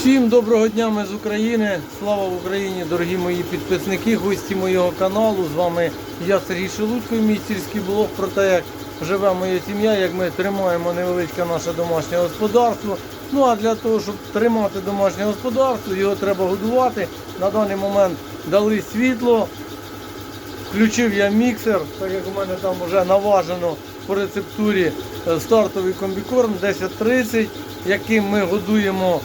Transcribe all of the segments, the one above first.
Всім доброго дня ми з України. Слава Україні, дорогі мої підписники, гості моєго каналу. З вами я Сергій Шелудько і мій сільський блог про те, як живе моя сім'я, як ми тримаємо невеличке наше домашнє господарство. Ну а для того, щоб тримати домашнє господарство, його треба годувати. На даний момент дали світло. Включив я міксер, так як у мене там вже наважено по рецептурі е, стартовий комбікорм 1030, яким ми годуємо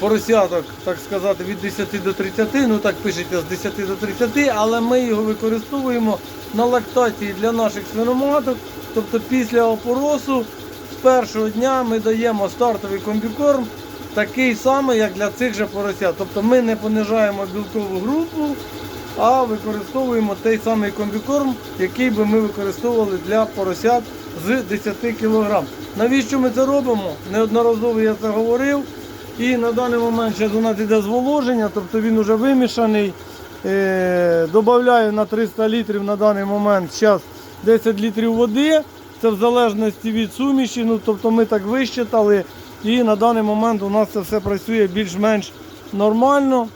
поросяток, так сказати, від 10 до 30, ну так пишеться з 10 до 30, але ми його використовуємо на лактації для наших свиноматок. Тобто після опоросу з першого дня ми даємо стартовий комбікорм, такий самий, як для цих же поросят. Тобто ми не понижаємо білкову групу, а використовуємо той самий комбікорм, який би ми використовували для поросят з 10 кг. Навіщо ми це робимо? Неодноразово я це говорив. І на даний момент зараз у нас йде зволоження, тобто він вже вимішаний. Е, Добавляю на 300 літрів на даний момент зараз 10 літрів води. Це в залежності від суміші. Ну, тобто ми так вищитали. І на даний момент у нас це все працює більш-менш нормально.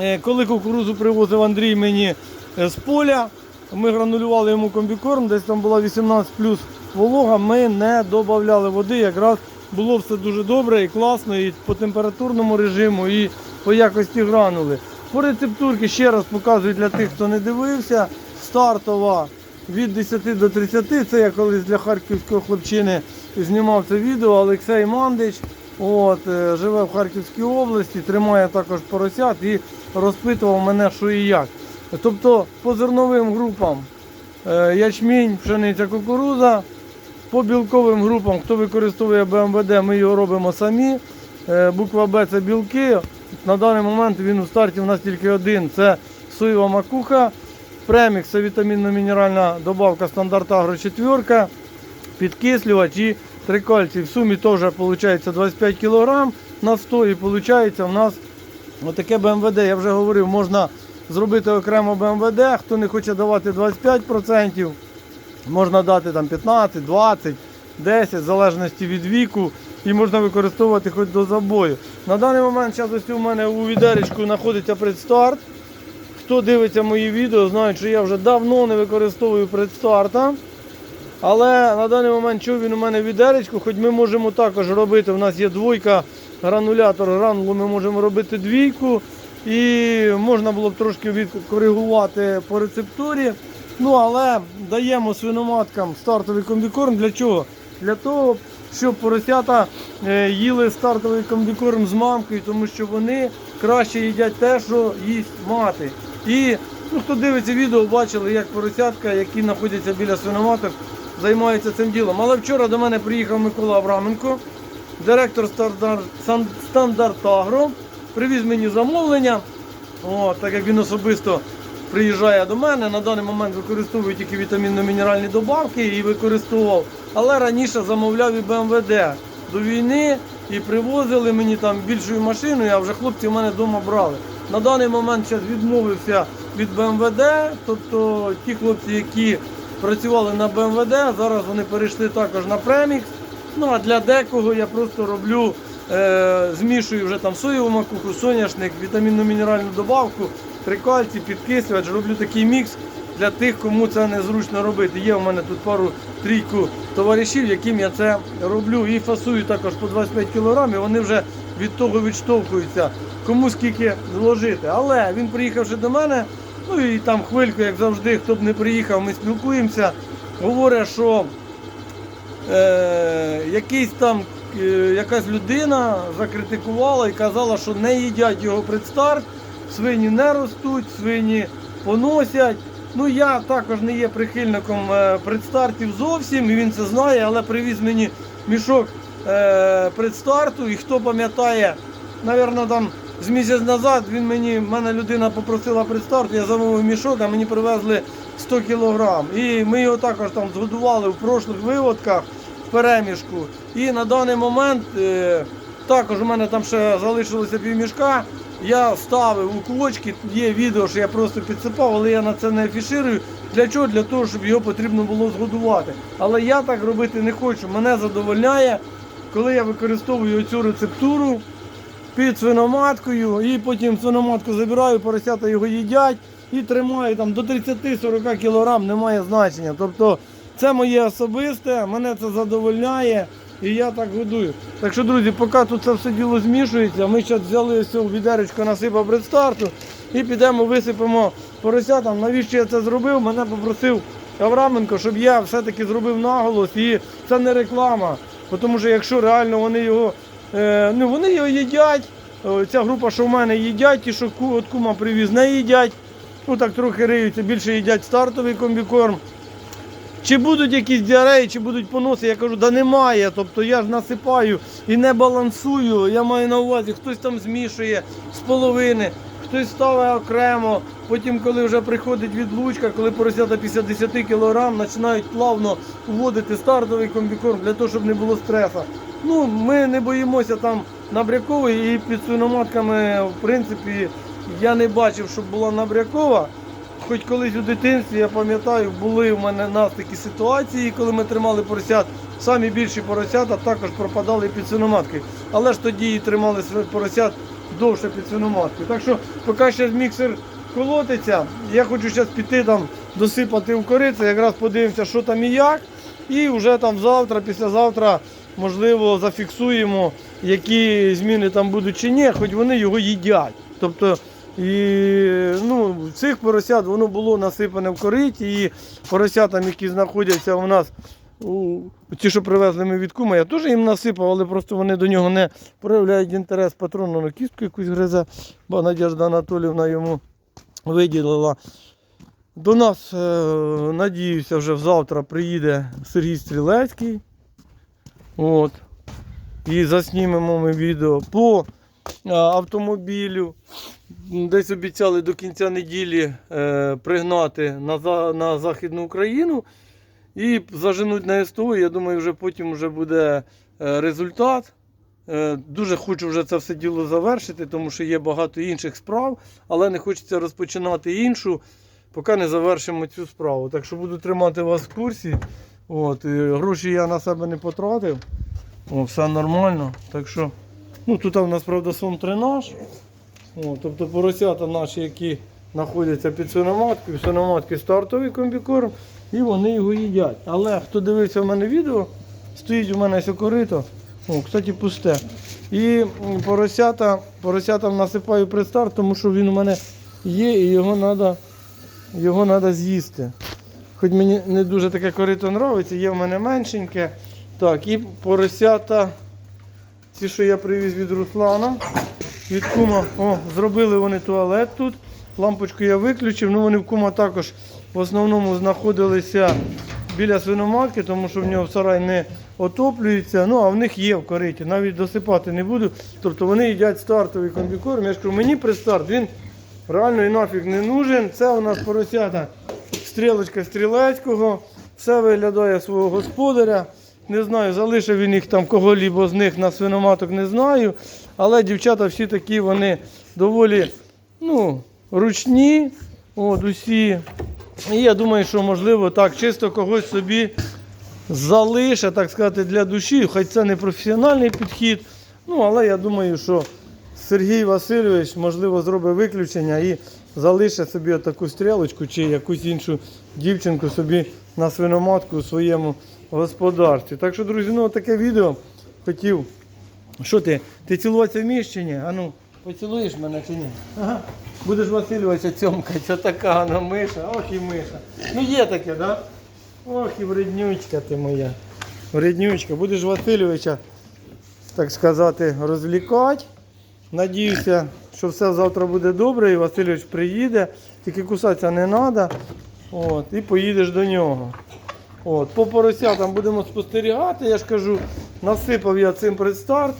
Е, Коли кукурузу привозив Андрій мені е, з поля, ми гранулювали йому комбікорм, десь там була 18 плюс волога, ми не додавали води. Якраз було все дуже добре і класно, і по температурному режиму, і по якості гранули. По рецептурці ще раз показую для тих, хто не дивився. Стартова від 10 до 30. Це я колись для харківського хлопчини знімав це відео. Олексій Мандич. От, е, живе в Харківській області, тримає також поросят і розпитував мене, що і як. Тобто по зерновим групам е, ячмінь, пшениця, кукуруза. По білковим групам, хто використовує БМВД, ми його робимо самі. Е, Буква Б це білки. На даний момент він у старті у нас тільки один. Це соєва макуха, премікс це вітамінно-мінеральна добавка стандарт Агро 4, підкислювач і трикальцій. В сумі теж виходить 25 кг на 100 і виходить у нас отаке БМВД. Я вже говорив, можна зробити окремо БМВД. Хто не хоче давати 25%. Можна дати там 15, 20, 10, в залежності від віку, і можна використовувати хоч до забою. На даний момент зараз ось у мене у відеречку знаходиться предстарт. Хто дивиться мої відео, знають, що я вже давно не використовую предстарта. Але на даний момент чув він у мене відеречку, хоч ми можемо також робити. У нас є двойка, гранулятор гранулу, ми можемо робити двійку. І можна було б трошки відкоригувати по рецептурі. Ну, але даємо свиноматкам стартовий комбікорм. Для чого? Для того, щоб поросята е, їли стартовий комбікорм з мамкою, тому що вони краще їдять те, що їсть мати. І ну, хто дивиться відео, бачили, як поросятка, які знаходяться біля свиноматок, займаються цим ділом. Але вчора до мене приїхав Микола Абраменко, директор Стандарт Агро, привіз мені замовлення. О, так як він особисто приїжджає до мене, на даний момент використовую тільки вітамінно-мінеральні добавки і використовував. Але раніше замовляв і БМВД до війни і привозили мені там більшою машиною, а вже хлопці в мене вдома брали. На даний момент зараз відмовився від БМВД, тобто ті хлопці, які працювали на БМВД, зараз вони перейшли також на премікс. Ну а для декого я просто роблю, е, змішую вже там соєву макуху, соняшник, вітамінно-мінеральну добавку, трикальці, підкислювач, роблю такий мікс для тих, кому це незручно робити. Є у мене тут пару трійку товаришів, яким я це роблю. І фасую також по 25 кг, вони вже від того відштовхуються, кому скільки зложити. Але він приїхавши до мене, ну і там хвильку, як завжди, хто б не приїхав, ми спілкуємося. Говорить, що е, якийсь там е, якась людина закритикувала і казала, що не їдять його предстарт, свині не ростуть, свині поносять. Ну я також не є прихильником е, предстартів зовсім, і він це знає, але привіз мені мішок е, предстарту. І хто пам'ятає, напевно, там з місяць назад він мені, мене людина попросила предстарт, я замовив мішок, а мені привезли 100 кг. І ми його також там згодували в прошлих виводках в перемішку. І на даний момент е, також у мене там ще залишилося півмішка. Я ставив у кочки, є відео, що я просто підсипав, але я на це не афіширую. Для чого? Для того, щоб його потрібно було згодувати. Але я так робити не хочу. Мене задовольняє, коли я використовую цю рецептуру. під свиноматкою, і потім свиноматку забираю, поросята його їдять і тримаю там до 30-40 кг, немає значення. Тобто це моє особисте, мене це задовольняє. І я так годую. Так що, друзі, поки тут це все діло змішується, ми зараз взяли ось цю відеречко насипав предстарту і підемо висипемо поросятам. Навіщо я це зробив? Мене попросив Авраменко, щоб я все-таки зробив наголос. І це не реклама. Тому що якщо реально вони його, е, ну вони його їдять, ця група, що в мене їдять, ті, що от кума привіз, не їдять. Ну так трохи риються, більше їдять стартовий комбікорм. Чи будуть якісь діареї, чи будуть поноси, я кажу, да немає. Тобто я ж насипаю і не балансую. Я маю на увазі, хтось там змішує з половини, хтось ставить окремо. Потім, коли вже приходить відлучка, коли поросята після 10 кг починають плавно вводити стартовий комбікорм для того, щоб не було стресу. Ну, ми не боїмося там набрякової і під свиноматками, в принципі, я не бачив, щоб була набрякова. Хоч колись у дитинстві, я пам'ятаю, були в мене в нас такі ситуації, коли ми тримали поросят. Самі більші поросята також пропадали під свиноматки. Але ж тоді і тримали поросят довше під свиноматкою. Так що, поки ще міксер колотиться, я хочу зараз піти там досипати в корицю, якраз подивимося, що там і як. І вже там завтра, післязавтра, можливо, зафіксуємо, які зміни там будуть чи ні, хоч вони його їдять. Тобто і ну, цих поросят воно було насипане в кориті, і поросятам, які знаходяться у нас, у, ті, що привезли ми від кума, я теж їм насипав, але просто вони до нього не проявляють інтерес патрону на кістку якусь гризе, бо Надежда Анатолівна йому виділила. До нас, е, надіюся, вже завтра приїде Сергій Стрілецький. От. І заснімемо ми відео по а, автомобілю. Десь обіцяли до кінця неділі е, пригнати на, на Західну Україну і заженуть на СТО. Я думаю, вже потім вже буде е, результат. Е, Дуже хочу вже це все діло завершити, тому що є багато інших справ, але не хочеться розпочинати іншу, поки не завершимо цю справу. Так що буду тримати вас в курсі. От, е, гроші я на себе не потратив. О, все нормально. Так що, ну тут у нас, правда, сом тренаж. О, тобто поросята наші, які знаходяться під свиноматкою, свиноматки стартовий комбікорм, і вони його їдять. Але хто дивився в мене відео, стоїть у мене сокорито, о, кстати, пусте. І поросята, поросятам насипаю предстарт, тому що він у мене є і його треба його надо з'їсти. Хоч мені не дуже таке корито подобається, є в мене меншеньке. Так, і поросята, ці, що я привіз від Руслана, від кума, о, зробили вони туалет тут. Лампочку я виключив, ну вони в кума також в основному знаходилися біля свиноматки, тому що в нього сарай не отоплюється. Ну, а в них є в кориті. Навіть досипати не буду. Тобто вони їдять стартовий комбікорм. Я ж кажу, мені предстарт, він реально і нафіг не нужен. Це у нас поросята стрілочка стрілецького. Все виглядає свого господаря. Не знаю, залишив він їх там кого-лібо з них на свиноматок, не знаю. Але дівчата всі такі, вони доволі ну, ручні. От усі. І я думаю, що можливо так, чисто когось собі залише, так сказати, для душі. Хоч це не професіональний підхід. Ну, але я думаю, що Сергій Васильович, можливо, зробить виключення і залишить собі таку стрілочку чи якусь іншу дівчинку собі на свиноматку у своєму господарстві. Так що, друзі, ну таке відео хотів. Що ти? Ти цілуватися вмієш чи ні? А ну, поцілуєш мене чи ні? Ага. Будеш Васильовича цьомкати, це така вона миша, ох і миша. Ну є таке, так? Да? Ох і вреднючка ти моя. Вреднючка. Будеш Васильовича, так сказати, розвлікати. Надіюся, що все завтра буде добре і Васильович приїде. Тільки кусатися не треба. От, і поїдеш до нього. От, по поросятам будемо спостерігати, я ж кажу, насипав я цим предстарт.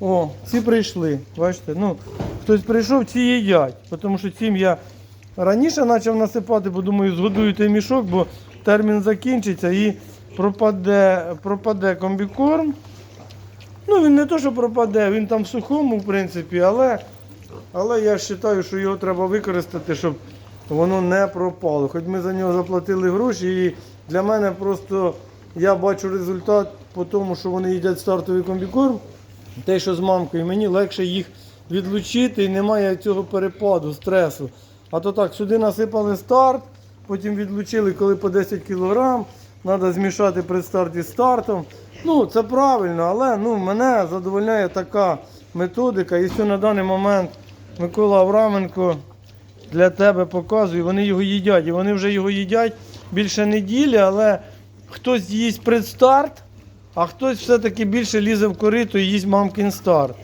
О, ці прийшли. Бачите, ну, хтось прийшов, ці їдять. Тому що цим я раніше почав насипати, бо думаю, згодую той мішок, бо термін закінчиться і пропаде, пропаде комбікорм. Ну, він не то, що пропаде, він там в сухому, в принципі, але, але я вважаю, що його треба використати, щоб воно не пропало. Хоч ми за нього заплатили гроші, і для мене просто я бачу результат по тому, що вони їдять стартовий комбікорм. те, що з мамкою, мені легше їх відлучити і немає цього перепаду, стресу. А то так, сюди насипали старт, потім відлучили, коли по 10 кг, треба змішати при старті з стартом. Ну, це правильно, але ну, мене задовольняє така методика. І що на даний момент Микола Авраменко для тебе показує, вони його їдять. І вони вже його їдять більше неділі, але хтось їсть предстарт, а хтось все-таки більше лізе в корито і їсть мамкін старт.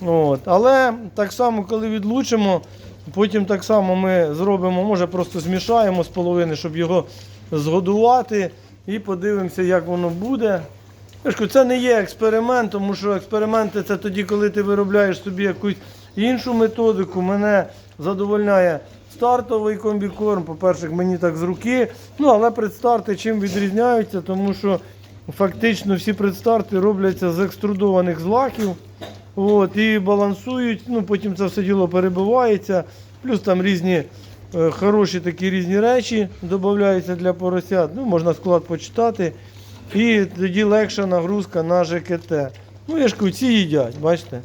От. Але так само, коли відлучимо, потім так само ми зробимо, може просто змішаємо з половини, щоб його згодувати і подивимося, як воно буде. Це не є експеримент, тому що експерименти це тоді, коли ти виробляєш собі якусь іншу методику. Мене задовольняє стартовий комбікорм. По-перше, мені так з руки. Ну, але предстарти чим відрізняються, тому що фактично всі предстарти робляться з екструдованих злаків. От, і балансують, ну потім це все діло перебивається. Плюс там різні е, хороші такі різні речі додаються для поросят. Ну, можна склад почитати. І тоді легша нагрузка на ЖКТ. Ну, я ж ці їдять, бачите?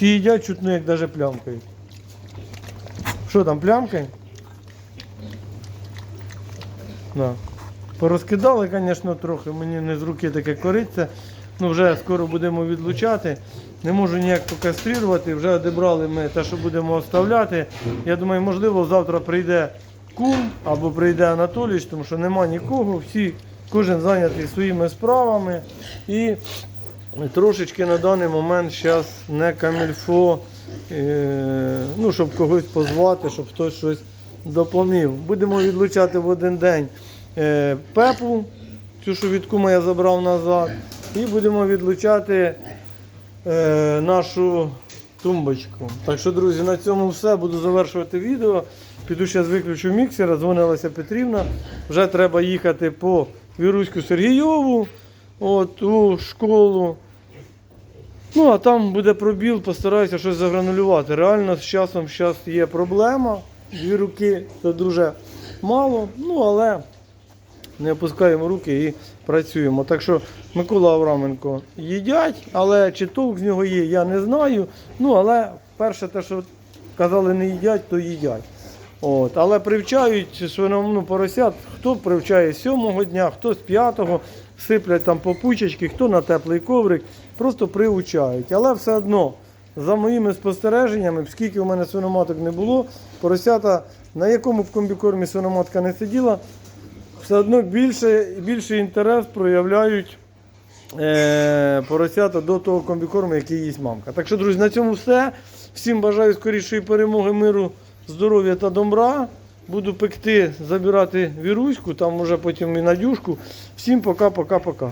Ці їдять чутно, як навіть плямкають. Що там, плямкає? Да. Порозкидали, звісно, трохи. Мені не з руки таке кориться. Ну, вже скоро будемо відлучати. Не можу ніяк покастрирувати. Вже одібрали ми те, що будемо оставляти. Я думаю, можливо, завтра прийде кум або прийде Анатолійович, тому що нема нікого. Всі, кожен зайнятий своїми справами. І трошечки на даний момент зараз не камільфо, е, ну, щоб когось позвати, щоб хтось щось допомів. Будемо відлучати в один день е, пепу, цю, що від кума я забрав назад, і будемо відлучати е, нашу тумбочку. Так що, друзі, на цьому все. Буду завершувати відео. Піду зараз виключу міксера, дзвонилася Петрівна. Вже треба їхати по Віруську Сергійову от, у школу. Ну, а там буде пробіл, постараюся щось загранулювати. Реально з часом зараз є проблема. Дві руки це дуже мало, ну але не опускаємо руки і працюємо. Так що Микола Авраменко їдять, але чи толк з нього є, я не знаю. Ну, але перше те, що казали, не їдять, то їдять. От, але привчають свином, ну, поросят, хто привчає з сьомого дня, хто з п'ятого, сиплять там попучечки, хто на теплий коврик, просто приучають. Але все одно, за моїми спостереженнями, скільки у мене свиноматок не було, поросята, на якому б комбікормі свиноматка не сиділа, все одно більше, більший інтерес проявляють е, поросята до того комбікорму, який їсть мамка. Так що, друзі, на цьому все. Всім бажаю скорішої перемоги, миру, здоров'я та добра. Буду пекти, забирати віруську, там уже потім і Надюшку. Всім пока-пока-пока.